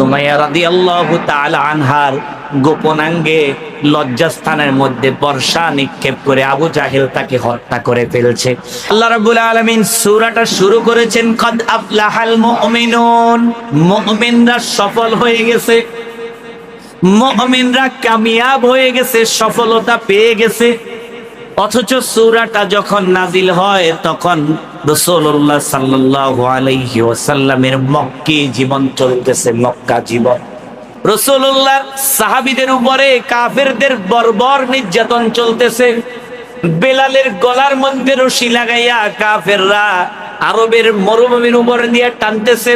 সুমাইয়া রাদিয়াল্লাহু তাআলা আনহার গোপনাঙ্গে লজ্জাস্থানের মধ্যে বর্ষা নিক্ষেপ করে আবু জাহেল তাকে হত্যা করে ফেলছে। আল্লাহ রাব্বুল আলামিন সূরাটা শুরু করেছেন, কদ আফলাহাল মুমিনুন। মুমিনরা সফল হয়ে গেছে। মুমিনরা কামিয়াব হয়ে গেছে, সফলতা পেয়ে গেছে। অথচ সূরাটা যখন নাজিল হয়, তখন রাসূলুল্লাহ সাল্লাল্লাহু আলাইহি ওয়াসাল্লামের মক্কি জীবন চলতেছে, মক্কা জীবন। রাসূলুল্লাহ সাহাবিদের উপরে কাফেরদের বর্বর নির্যাতন চলতেছে। বেলালের গলার মধ্যে রশি লাগাইয়া কাফেররা আরবের মরুভূমির উপর দিয়ে টানতেছে।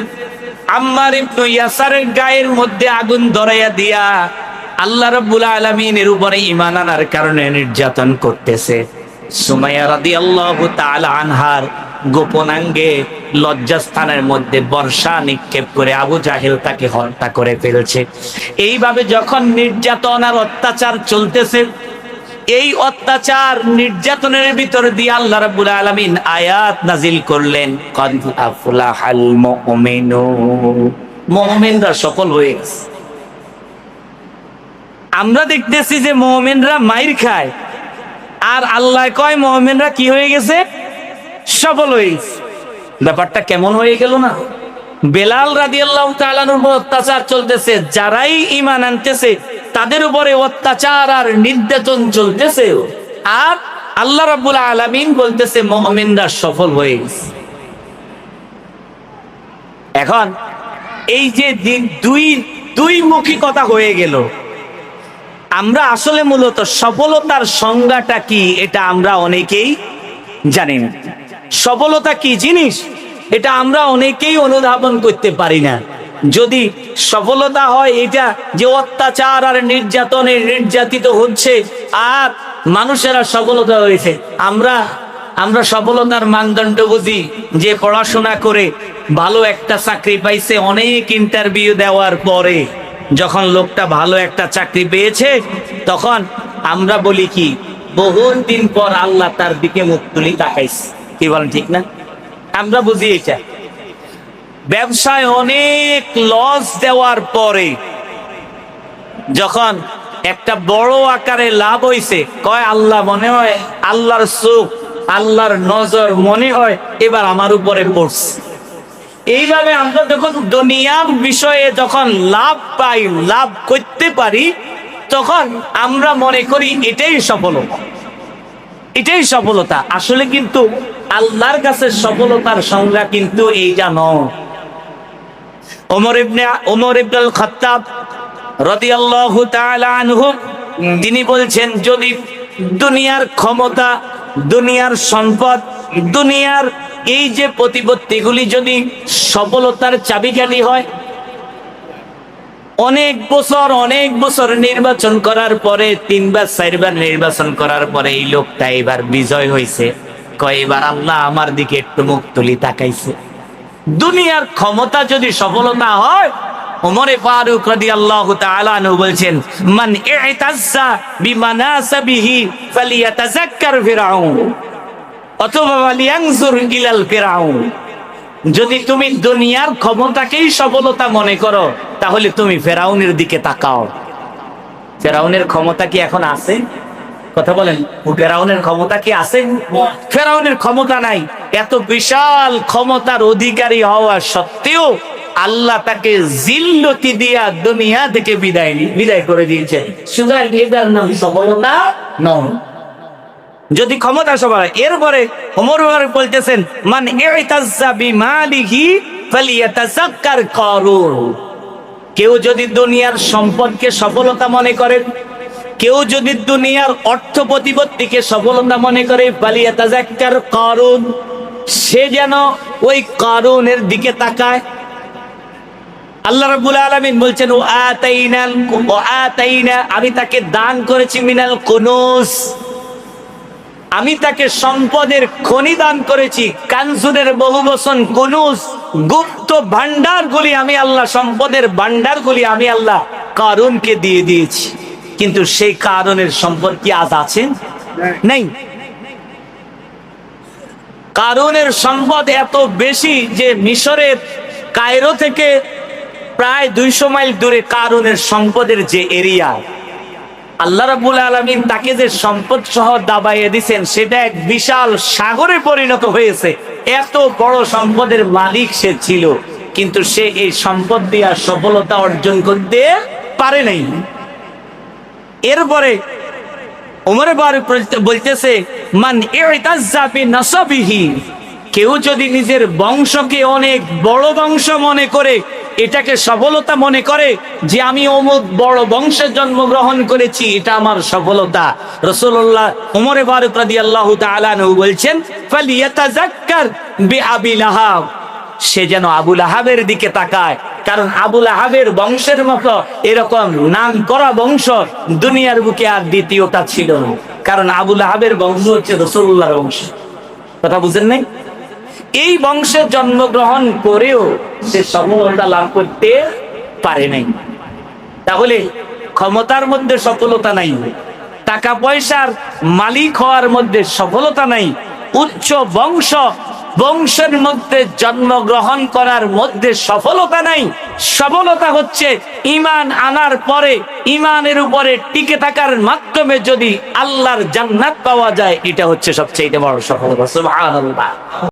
আম্মার ইবনু ইয়াসারের গায়ের মধ্যে আগুন ধরাইয়া দিয়া আল্লাহ রাব্বুল আলামিনের উপরে ঈমান আনার কারণে নির্যাতন করতেছে। সুমাইয়া রাদিয়াল্লাহু তাআলা আনহার গোপনাঙ্গে লজ্জাস্থানের মধ্যে বর্ষা নিক্ষেপ করে আবু জাহেল তাকে হত্যা করে ফেলছে। এইভাবে যখন নির্যাতন আর অত্যাচার চলতেছে, এই অত্যাচার নির্যাতনের ভিতর দিয়ে আল্লাহ রাব্বুল আলামিন আয়াত নাজিল করলেন, কদ আফলাহাল মুমিনুন মুমিনরা সফল হয়ে গেছে। আমরা দেখতেছি যে মুমিনরা মাইর খায়। আর আল্লাহ কয়, মুমিনরা কি হয়ে গেছে? সফল হয়ে ব্যাপারটা কেমন হয়ে গেল না? বেলাল রাদিয়াল্লাহু তাআলার উপর অত্যাচার চলতেছে, যারাই ঈমান আনতেছে, তাদের উপরে অত্যাচার আর নির্যাতন চলতেছে। আর আল্লাহ রাব্বুল আলামিন বলতেছে, মুমিনরা সফল হয়ে গেছে। এখন এই যে দুই দুই মুখী কথা হয়ে গেল। আমরা আসলে মূলত সফলতার সংজ্ঞাটা কি, এটা আমরা অনেকেই জানি না। সফলতা কি জিনিস? এটা আমরা অনেকেই অনুধাবন করতে পারি না। যদি সফলতা হয় এটা যে অত্যাচার আর নির্যাতনে নির্যাতিত হচ্ছে, আর মানুষেরা সফলতা হয়েছে, আমরা আমরা সফলতার মানদণ্ড বুঝি যে পড়াশোনা করে ভালো একটা চাকরি পাইছে, অনেক ইন্টারভিউ দেওয়ার পরে যখন লোকটা ভালো একটা চাকরি পেয়েছে, তখন আমরা বলি কি বহু দিন পর আল্লাহ তার দিকে মুখ তুলি তাকাইছে। কি বলেন, ঠিক না? আমরা বুঝি এটা। ব্যবসায় অনেক লস দেওয়ার পরে যখন একটা বড় আকারে লাভ হইছে, কয় আল্লাহ মনে হয়, আল্লাহর চোখ আল্লাহর নজর মনে হয়, এবার আমার উপরে পড়ছে। এইভাবে আমরা যখন দুনিয়ার বিষয়ে যখন লাভ পাই, লাভ করতে পারি, তখন আমরা মনে করি এটাই সফলতা। এটাই সফলতা। আসলে কিন্তু আল্লাহর কাছে সফলতার সংজ্ঞা কিন্তু এই নয় ওমর ইবনে ওমর ইবনুল খাত্তাব রাদিয়াল্লাহু তাআলা আনহু, তিনি বলছেন, যদি দুনিয়ার ক্ষমতা, দুনিয়ার সম্পদ, দুনিয়ার এই যে প্রতিপত্তিগুলি যদি সফলতার চাবিকাঠি হয়, অনেক বছর অনেক বছর নির্বাচন করার পরে, তিনবার, চারবার নির্বাচন করার পরে এই লোকটা এবার বিজয় হয়েছে কয় এবার আল্লাহ আমার দিকে একটু মুখ তুলি তাকাইছে। দুনিয়ার ক্ষমতা যদি সফলতা হয়, ওমরে ফারুক বলছেন, মান অথবা ফালিয়ানজুর ইলাল যদি তুমি দুনিয়ার ক্ষমতাকেই সফলতা মনে করো, তাহলে তুমি ফেরাউনের দিকে তাকাও। ফেরাউনের ক্ষমতা কি এখন আছে? কথা বলেন, ফেরাউনের ক্ষমতা কি আছে? ফেরাউনের ক্ষমতা নাই। এত বিশাল ক্ষমতার অধিকারী হওয়া সত্ত্বেও আল্লাহ তাকে জিল্লতি দিয়া দুনিয়া থেকে বিদায় বিদায় করে দিয়েছে সুতরাং এটার নাম সফলতা নয়। যদি ক্ষমতা সবার। এরপরে ওমর বলতেছেন, মান বিমালিহি ফালিয়াতাযাক্কার কারুন। কেউ যদি দুনিয়ার সম্পদকে সফলতা মনে করে কেউ যদি দুনিয়ার অর্থ প্রতিপত্তিকে সফলতা মনে করে পালিয়ে ফালিয়াতাযাক্কার কারুন, সে যেন ওই কারুনের দিকে তাকায়। আল্লাহ রাব্বুল আলামিন বলছেন, ও আতাইনাল ও আতাইনা, আমি তাকে দান করেছি মিনাল কুনুস। আমি তাকে সম্পদের খনি দান করেছি, কানসুরের বহু বচন কুনুস, গুপ্ত ভান্ডারগুলি আমি আল্লাহ, সম্পদের ভান্ডারগুলি আমি আল্লাহ কারুনকে দিয়ে দিয়েছি। কিন্তু সেই কারণের সম্পদ কি আজ আছে নেই। কারণের সম্পদ এত বেশি যে মিশরের কায়রো থেকে প্রায় দুইশো মাইল দূরে কারণের সম্পদের যে এরিয়া আল্লাহ রাবুল আলমিন তাকে যে সম্পদ সহ দাবাইয়ে দিছেন সেটা এক বিশাল সাগরে পরিণত হয়েছে। এত বড় সম্পদের মালিক সে ছিল কিন্তু সে এই সম্পদ দিয়ে সফলতা অর্জন করতে পারে নাই। এরপরে ওমর ফারুক বলতেছে, মান ইতাজ্জাবি নাসাবিহি। কেউ যদি নিজের বংশকে অনেক বড় বংশ মনে করে, এটাকে সফলতা মনে করে যে আমি অমুক বড় বংশে জন্মগ্রহণ করেছি, এটা আমার সফলতা। রসুল্লাহ উমরে ফারুক রাদিয়াল্লাহু তাআলা আনহু বলছেন সে যেন আবুল আহাবের দিকে তাকায়। কারণ আবুল আহাবের বংশের মতো এরকম নাম করা বংশ দুনিয়ার বুকে আর দ্বিতীয়টা ছিল কারণ আবুল আহাবের বংশ হচ্ছে রসুল্লাহর বংশ। কথা বুঝেন নাই? এই বংশে জন্মগ্রহণ করেও সে সফলতা লাভ করতে পারে নাই। তাহলে ক্ষমতার মধ্যে সফলতা নাই, টাকা পয়সার মালিক হওয়ার মধ্যে সফলতা নাই, উচ্চ বংশ বংশের মধ্যে জন্মগ্রহণ করার মধ্যে সফলতা নাই। সফলতা হচ্ছে ইমান আনার পরে ইমানের উপরে টিকে থাকার মাধ্যমে যদি আল্লাহর জান্নাত পাওয়া যায়, এটা হচ্ছে সবচেয়ে বড় সফলতা।